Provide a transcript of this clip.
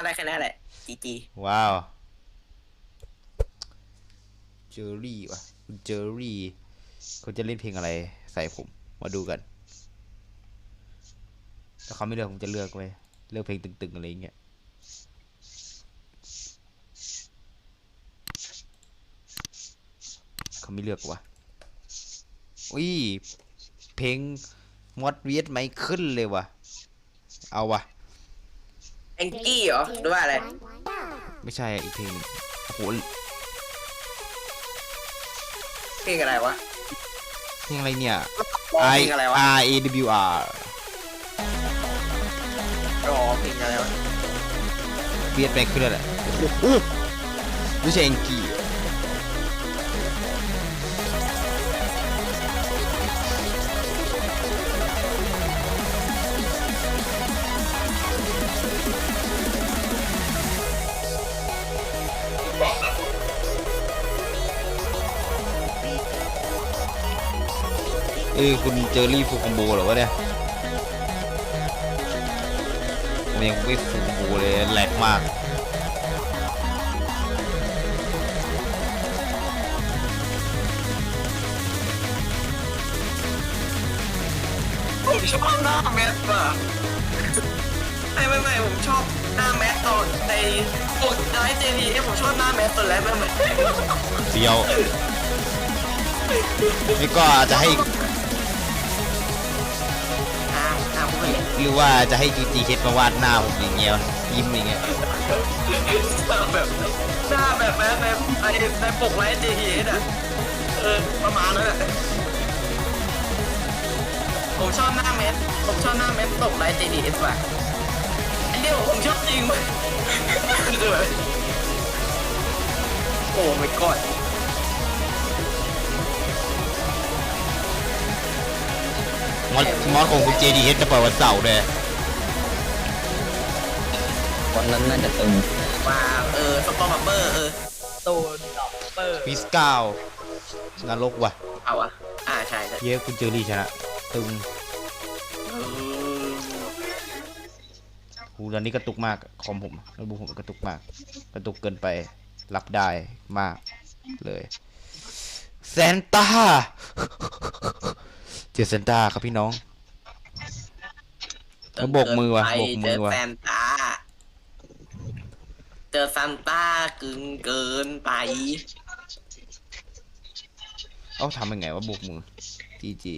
อะไรแค่นั้นแหละจีจีว้าว เจอรี่วะคุณเจอรี่เขาจะเล่นเพลงอะไรใส่ผม มาดูกัน ถ้าเขาไม่เลือกผมจะเลือกไว้เลือกเพลงตึงๆอะไรอย่างเงี้ยเขาไม่เลือกวะอุ้ย เพลงมอดเวียดไม่ขึ้นเลยวะเอาวะ แองกี้เหรอหรือว่าอะไรไม่ใช่อีกเพลงหนึ่งโอ้โหเพลงอะไรวะเพลงอะไรเนี่ยร้อง I เพลงอะไรวะ R A W R ร้องเพลงอะไรวะเบียดไปขึ้นแล้วแหละโอ้โหไม่ใช่เอ็งกี้ อะเออคุณเจอรี่ฟูคอมโบเหรอวะเนี่ยผมยังไม่ฟูคอมโบเลยแหลกมากผมชอบหน้าแมทว่ะไม่ไม่ไม่ผมชอบหน้าแมทตอนในโอ้ยไลฟ์เจดีเอผมชอบหน้าแมทตอนแรกไม่ไม่เฟี้ยวนี่ก็จะให้ หรือว่าจะให้จีจีเคสมาวาดหน้าผมอย่างเงี้ยวะยิ้มอย่างเงี้ยหน้าแบบหน้าแบบแมทในในในปกไลฟ์เจดีเออะเออประมาณนั้นแหละผมชอบหน้าแมทผมชอบหน้าแมทตกไลฟ์เจดีเอสว่ะอันเดียวผมชอบจริงเว้ยคือแบบโอ้ไม่ มอดมอดของคุณเจดีเอสจะปล่อยวันเสาร์เลยวันนั้นน่าจะตึงมาเออสปอร์บับเบอร์เออตูนดอกเปอร์มิสเก้านรกว่ะเอาอะอ่าใช่ใช่เย้คุณเจอรี่ชนะตึงเออหูตอนนี้กระตุกมากคอมผมโน้ตบุ๊กผมกระตุกมาก กระตุกเกินไป รับได้มากเลยเซนต้า เจอเซนต้าครับพี่น้องแล้วโบกมือว่ะไปโบกมือว่ะเจอแซนต้าเจอซานต้ากึ่งเกินไปเอ้าทำยังไงวะโบกมือจีจี